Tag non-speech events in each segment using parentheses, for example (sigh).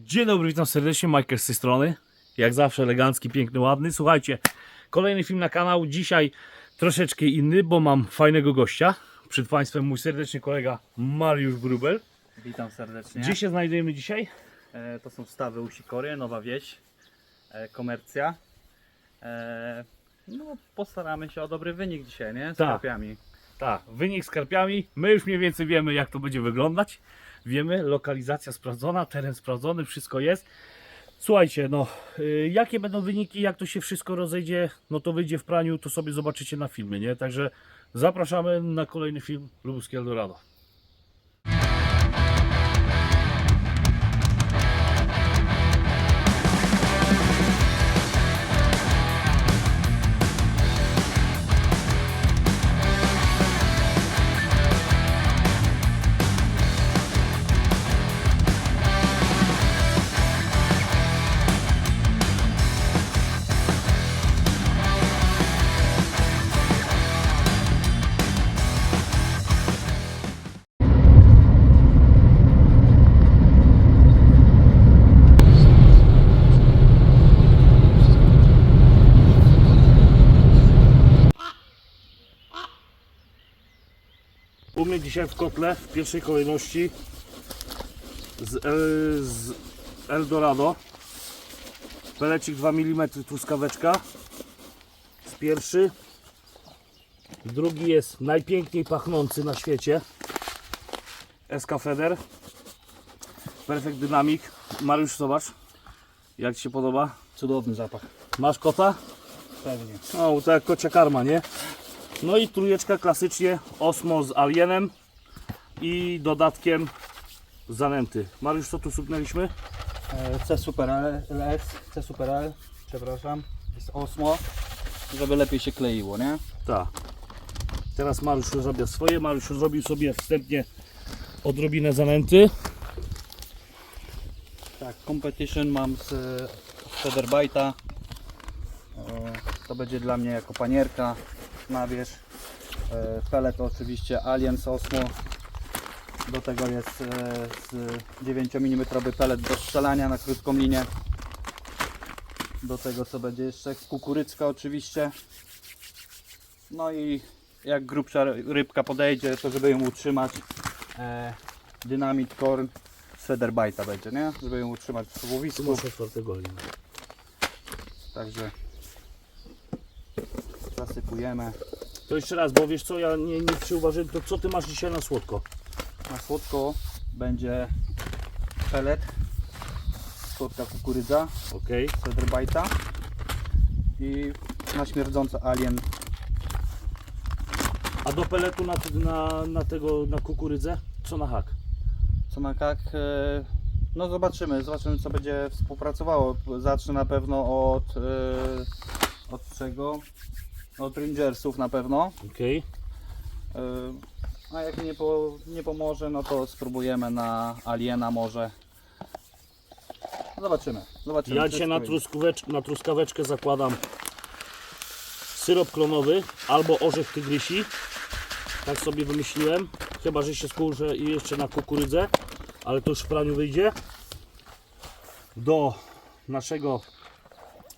Dzień dobry, witam serdecznie, Michael z tej strony. Jak zawsze elegancki, piękny, ładny. Słuchajcie, kolejny film na kanał. Dzisiaj troszeczkę inny, bo mam fajnego gościa. Przed Państwem mój serdeczny kolega Mariusz Brubel. Witam serdecznie. Gdzie się znajdujemy dzisiaj? E, to są stawy u Sikory, Nowa Wieś, e, komercja. E, no, postaramy się o dobry wynik dzisiaj, nie? Z Tak. karpiami. Tak, wynik z karpiami. My już mniej więcej wiemy, jak to będzie wyglądać. Wiemy, lokalizacja sprawdzona, teren sprawdzony, wszystko jest. Słuchajcie, no, y, jakie będą wyniki, jak to się wszystko rozejdzie, no to wyjdzie w praniu, to sobie zobaczycie na filmie, nie? Także zapraszamy na kolejny film Lubuskie Eldorado. Dzisiaj w kotle w pierwszej kolejności z, El, z Eldorado pelecik 2 mm truskaweczka z pierwszy drugi jest najpiękniej pachnący na świecie SK Feder Perfect Dynamic Mariusz zobacz jak Ci się podoba Cudowny zapach. masz kota? Pewnie. No, to jak kocia karma, nie? No i trójeczka klasycznie Osmo z Alienem i dodatkiem zanęty. Mariusz, co tu supnęliśmy? E, C Super LS, C Super L, przepraszam, jest Osmo, żeby lepiej się kleiło, nie? Tak. Teraz Mariusz rozrabia swoje. Mariusz zrobił sobie wstępnie odrobinę zanęty. Tak, Competition mam z Federbite'a. To będzie dla mnie jako panierka na wierzch. E, Pellet oczywiście Alien z Osmo. Do tego jest e, z 9 mm pellet do strzelania na krótką linię. Do tego co będzie jeszcze kukurycka oczywiście. No i jak grubsza rybka podejdzie, to żeby ją utrzymać e, Dynamit Corn z Federbite'a będzie, nie? Żeby ją utrzymać w łowisku. masz. Także To jeszcze raz, bo wiesz co, ja nie, nie przyuważyłem, to co ty masz dzisiaj na słodko? Na słodko będzie pellet, słodka kukurydza Okej. z Federbite'a i na śmierdzący alien. A do peletu na, na, na tego, na kukurydzę? Co na hak? Co na kak? e, No zobaczymy, zobaczymy co będzie współpracowało. Zacznę na pewno od, e, od czego? Od Rangersów na pewno. Okej. E, A jak nie, po, nie pomoże, no to spróbujemy na Aliena może. Zobaczymy. zobaczymy Ja dzisiaj na, truskawecz, na truskaweczkę zakładam syrop klonowy albo orzech tygrysi. Tak sobie wymyśliłem. Chyba, że się skurzę i jeszcze na kukurydzę, ale to już w praniu wyjdzie. Do naszego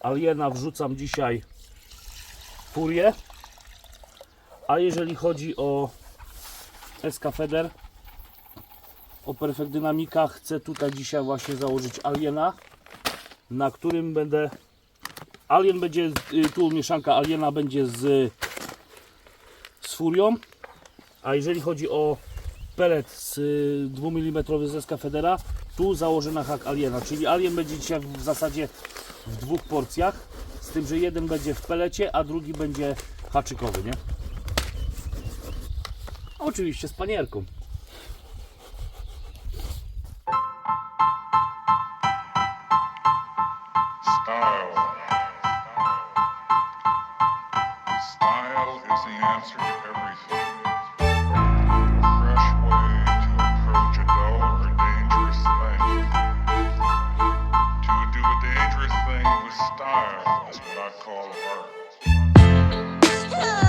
aliena wrzucam dzisiaj furię. A jeżeli chodzi o SK Feder, o Perfect Dynamika, chcę tutaj dzisiaj właśnie założyć aliena na którym będę alien będzie y, tu mieszanka aliena będzie z z furią a jeżeli chodzi o pelet z 2 mm z SK Federa tu założę na hak aliena czyli alien będzie dzisiaj w zasadzie w dwóch porcjach z tym, że jeden będzie w pelecie a drugi będzie haczykowy, nie? Oczywiście z panierką Style. Style is the answer with style is what I call art.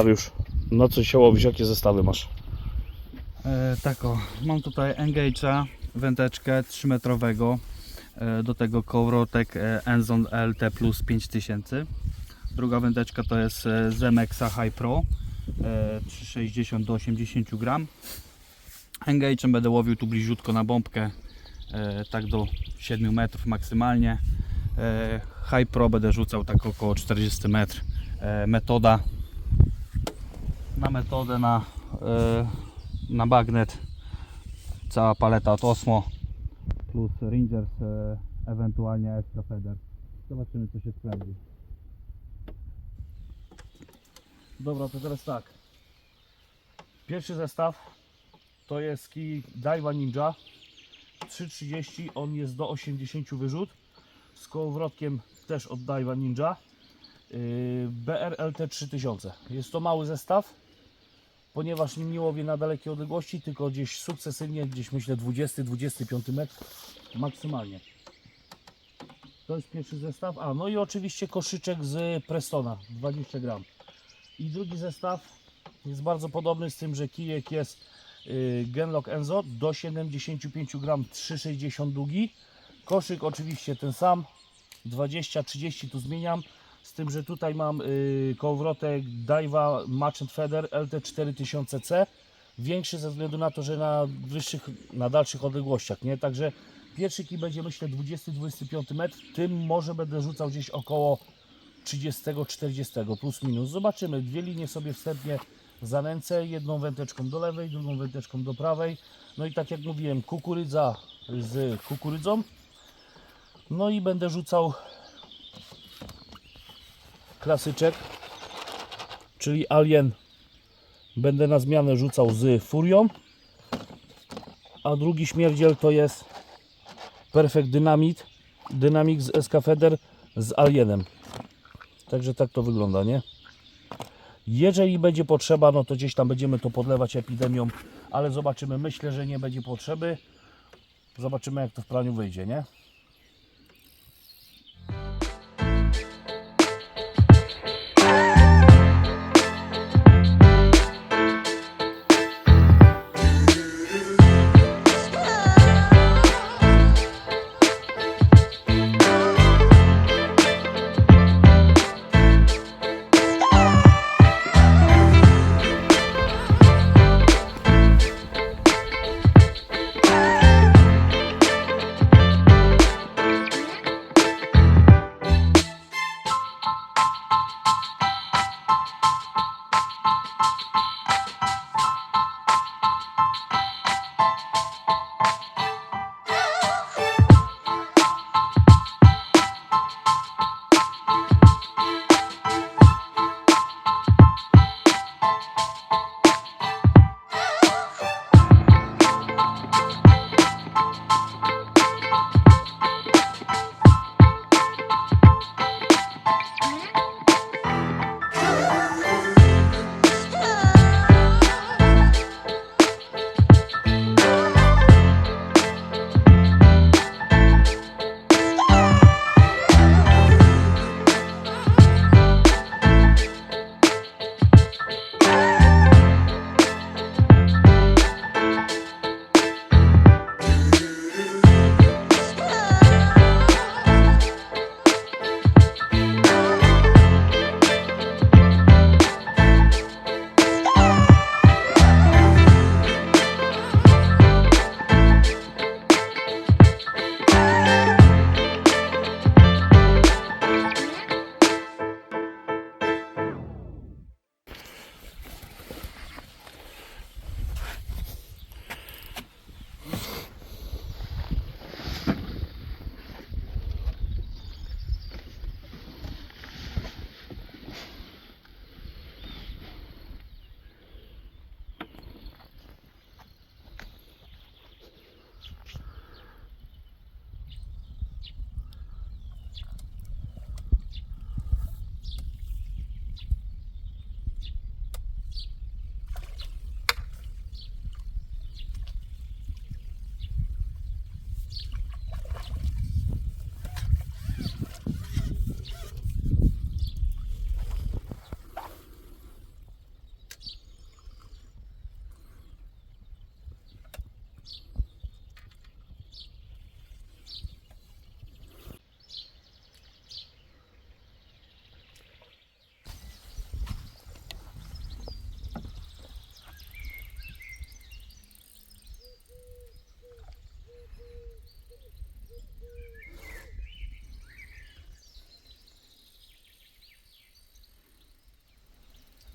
Mariusz, na co się łowisz? Jakie zestawy masz? E, tak o, mam tutaj Engage'a, wędeczkę 3-metrowego, e, do tego kołowrotek e, Enzon LT Plus 5000. Druga wędeczka to jest e, Zemexa High Pro, e, 360 do 80 gram. Engage'em będę łowił tu bliziutko na bombkę, e, tak do 7 metrów maksymalnie. E, High Pro będę rzucał tak około 40 metr. E, metoda na metodę na, e, na bagnet. Cała paleta od Osmo plus Rangers e, ewentualnie Extra Feather zobaczymy co się sprawdzi. Dobra, to teraz tak. Pierwszy zestaw to jest kij Daiwa Ninja. 330, on jest do 80 wyrzut. Z kołowrotkiem też od Daiwa Ninja. Yy, BRLT 3000. Jest to mały zestaw, ponieważ nim nie łowię na dalekie odległości, tylko gdzieś sukcesywnie, gdzieś myślę 20-25 metr maksymalnie. To jest pierwszy zestaw. A, no i oczywiście koszyczek z Prestona 20 gram. I drugi zestaw jest bardzo podobny z tym, że kijek jest y, Genlock Enzo do 75 gram 3,60 długi. Koszyk oczywiście ten sam, 20-30 tu zmieniam. Z tym, że tutaj mam y, kołowrotek Daiwa Match and Feather LT4000C. Większy ze względu na to, że na wyższych, na dalszych odległościach, nie? Także pierwszy kij będzie myślę 20-25 metr. Tym może będę rzucał gdzieś około 30-40 plus minus. Zobaczymy. Dwie linie sobie wstępnie zanęcę. Jedną wędeczką do lewej, drugą wędeczką do prawej. No i tak jak mówiłem, kukurydza z kukurydzą. No i będę rzucał klasyczek, czyli Alien. Będę na zmianę rzucał z Furią. A drugi śmierdziel to jest Perfect Dynamit. Dynamic z SK Feder z Alienem. Także tak to wygląda, nie? Jeżeli będzie potrzeba, no to gdzieś tam będziemy to podlewać epidemią, ale zobaczymy. Myślę, że nie będzie potrzeby. Zobaczymy, jak to w praniu wyjdzie, nie?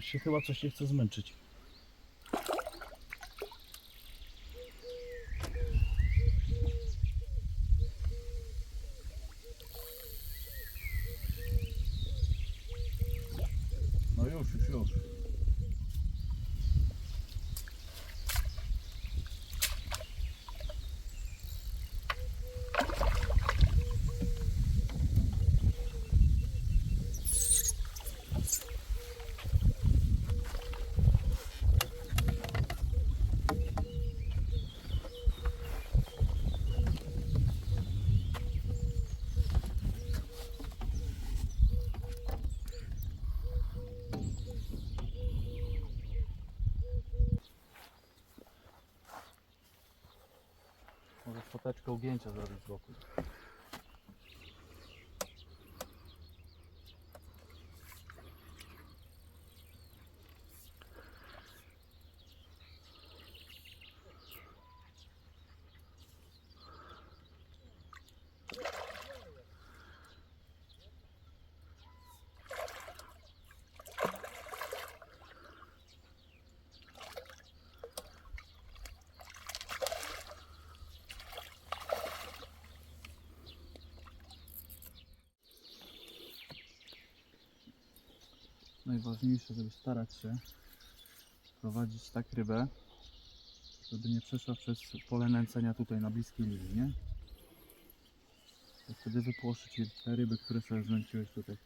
Się chyba coś nie chce zmęczyć. No już, już, już. Może foteczkę ugięcia zrobić z boku. Najważniejsze, żeby starać się prowadzić tak rybę, żeby nie przeszła przez pole nęcenia tutaj na bliskiej linii, nie? To wtedy wypłoszy ci te ryby, które sobie znęciłeś tutaj.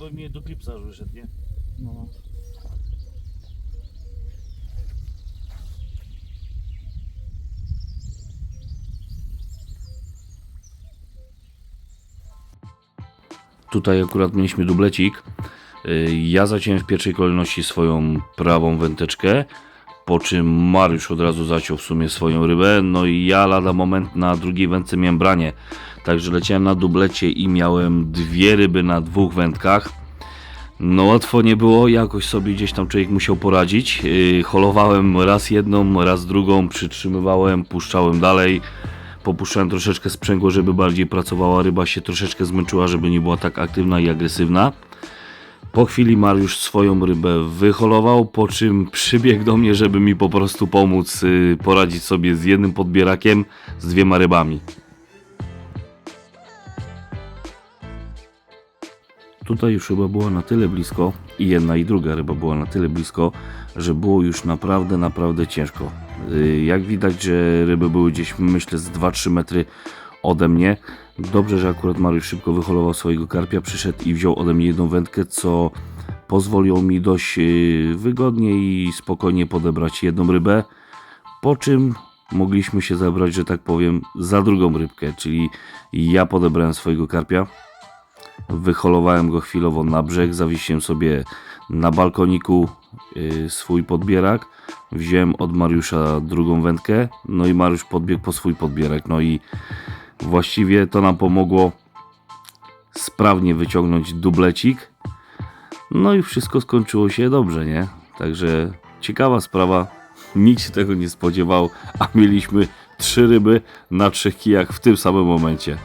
Go mnie do klipsa wyszedł, nie? No. Tutaj akurat mieliśmy dublecik. Y, Ja zaciąłem w pierwszej kolejności swoją prawą wędeczkę, po czym Mariusz od razu zaciął w sumie swoją rybę, no i ja lada moment na drugiej wędce miałem branie. Także leciałem na dublecie i miałem dwie ryby na dwóch wędkach. No łatwo nie było, jakoś sobie gdzieś tam człowiek musiał poradzić. Yy, holowałem raz jedną, raz drugą, przytrzymywałem, puszczałem dalej. Popuszczałem troszeczkę sprzęgło, żeby bardziej pracowała ryba, się troszeczkę zmęczyła, żeby nie była tak aktywna i agresywna. Po chwili Mariusz swoją rybę wyholował, po czym przybiegł do mnie, żeby mi po prostu pomóc yy, poradzić sobie z jednym podbierakiem, z dwiema rybami. Tutaj już ryba była na tyle blisko i jedna i druga ryba była na tyle blisko, że było już naprawdę, naprawdę ciężko. Yy, Jak widać, że ryby były gdzieś myślę z 2-3 metry ode mnie. Dobrze, że akurat Mariusz szybko wyholował swojego karpia, przyszedł i wziął ode mnie jedną wędkę, co pozwoliło mi dość yy, wygodnie i spokojnie podebrać jedną rybę, po czym mogliśmy się zabrać, że tak powiem, za drugą rybkę, czyli ja podebrałem swojego karpia, wyholowałem go chwilowo na brzeg, zawiesiłem sobie na balkoniku y, swój podbierak, wziąłem od Mariusza drugą wędkę, no i Mariusz podbiegł po swój podbierak, no i właściwie to nam pomogło sprawnie wyciągnąć dublecik, no i wszystko skończyło się dobrze, nie? Także ciekawa sprawa, nikt się tego nie spodziewał, a mieliśmy trzy ryby na trzech kijach w tym samym momencie.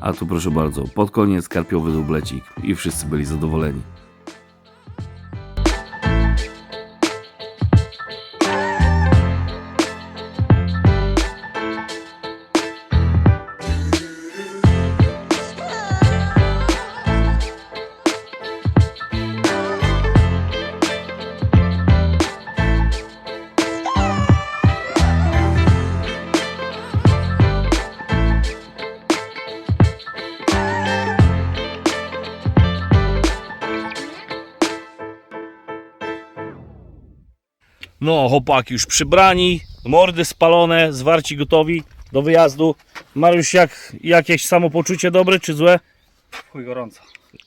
A tu proszę bardzo, pod koniec karpiowy dublecik i wszyscy byli zadowoleni. No, chłopaki już przybrani, mordy spalone, zwarci gotowi do wyjazdu. Mariusz, jak, jakieś samopoczucie dobre czy złe? Chuj gorąco.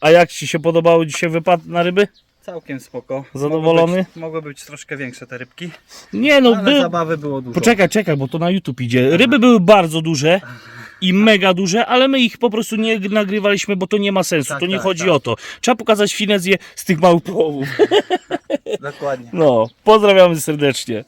A jak Ci się podobało dzisiaj wypad na ryby? Całkiem spoko. Zadowolony? Mogły być, mogły być troszkę większe te rybki, Nie no, ale by... zabawy było dużo. poczekaj, czekaj, bo to na YouTube idzie. Ryby były bardzo duże i mega duże, ale my ich po prostu nie nagrywaliśmy, bo to nie ma sensu. Tak, to nie tak, chodzi tak. o to. Trzeba pokazać finezję z tych małych połowów. (laughs) Dokładnie. No, pozdrawiamy serdecznie.